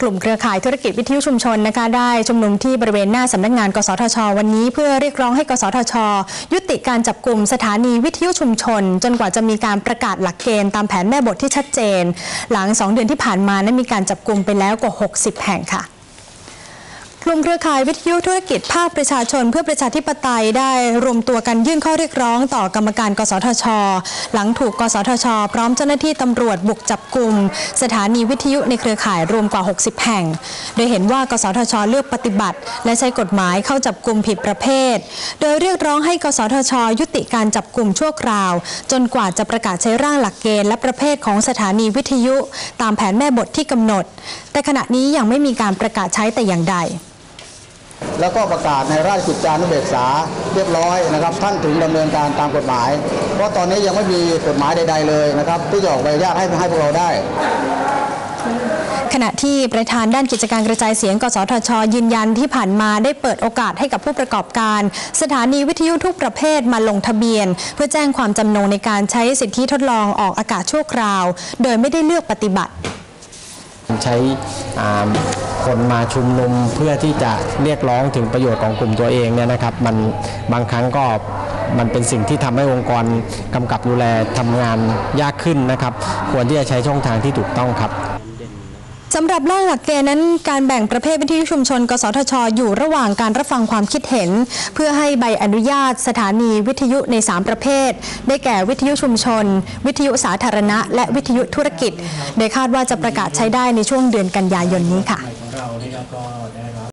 กลุ่มเครือข่ายธุรกิจวิทยุชุมชนนะคะได้ชุมนุมที่บริเวณหน้าสำนักงาน กสทช วันนี้เพื่อเรียกร้องให้กสทช ยุติการจับกลุ่มสถานีวิทยุชุมชน จนกว่าจะมีการประกาศหลักเกณฑ์ตามแผนแม่บทที่ชัดเจน หลัง 2 เดือนที่ผ่านมานั้นมีการจับกลุ่มไปแล้วกว่า 60 แห่งค่ะ กลุ่มเครือข่ายวิทยุธุรกิจภาคประชาชนเพื่อประชาธิปไตยได้รวมตัวกันยื่นข้อเรียกร้องต่อกรรมการ กสทช หลังถูกกสทช พร้อมเจ้าหน้าที่ตำรวจบุกจับกลุ่มสถานีวิทยุในเครือข่ายรวมกว่า 60 แห่ง โดยเห็นว่ากสทช เลือกปฏิบัติ และใช้กฎหมายเข้าจับกลุ่มผิดประเภท โดยเรียกร้องให้กสทช ยุติการจับกลุ่มชั่วคราว จนกว่าจะประกาศใช้ร่างหลักเกณฑ์และประเภทของสถานีวิทยุ ตามแผนแม่บทที่กำหนด แต่ขณะนี้ยังไม่มีการประกาศใช้แต่อย่างใด แล้วก็ประกาศในราชกิจจานุเบกษาเรียบร้อยนะครับ ท่านถึงดำเนินการตามกฎหมาย เพราะตอนนี้ยังไม่มีกฎหมายใด ๆ เลยนะครับ ที่จะออกใบอนุญาตให้ให้พวกเราได้ขณะที่ประธานด้านกิจการกระจายเสียง กสทช ยืนยันที่ผ่านมาได้เปิดโอกาสให้กับผู้ประกอบการ สถานีวิทยุทุกประเภทมาลงทะเบียน เพื่อแจ้งความจำนงในการใช้สิทธิทดลองออกอากาศชั่วคราว โดยไม่ได้เลือกปฏิบัติ ใช้คนมาชุมนุมเพื่อที่จะเรียกร้องถึงประโยชน์ของกลุ่มตัวเองเนี่ยนะครับ มันบางครั้งก็มันเป็นสิ่งที่ทำให้องค์กรกำกับดูแลทำงานยากขึ้นนะครับ ควรที่จะใช้ช่องทางที่ถูกต้องครับ สำหรับร่างหลักเกณฑ์นั้นการแบ่งประเภทวิทยุชุมชน กสทช อยู่ระหว่างการรับฟังความคิดเห็น เพื่อให้ใบอนุญาตสถานีวิทยุใน 3 ประเภท ได้แก่วิทยุชุมชน วิทยุสาธารณะ และวิทยุธุรกิจ โดยคาดว่าจะประกาศใช้ได้ในช่วงเดือนกันยายนนี้ค่ะ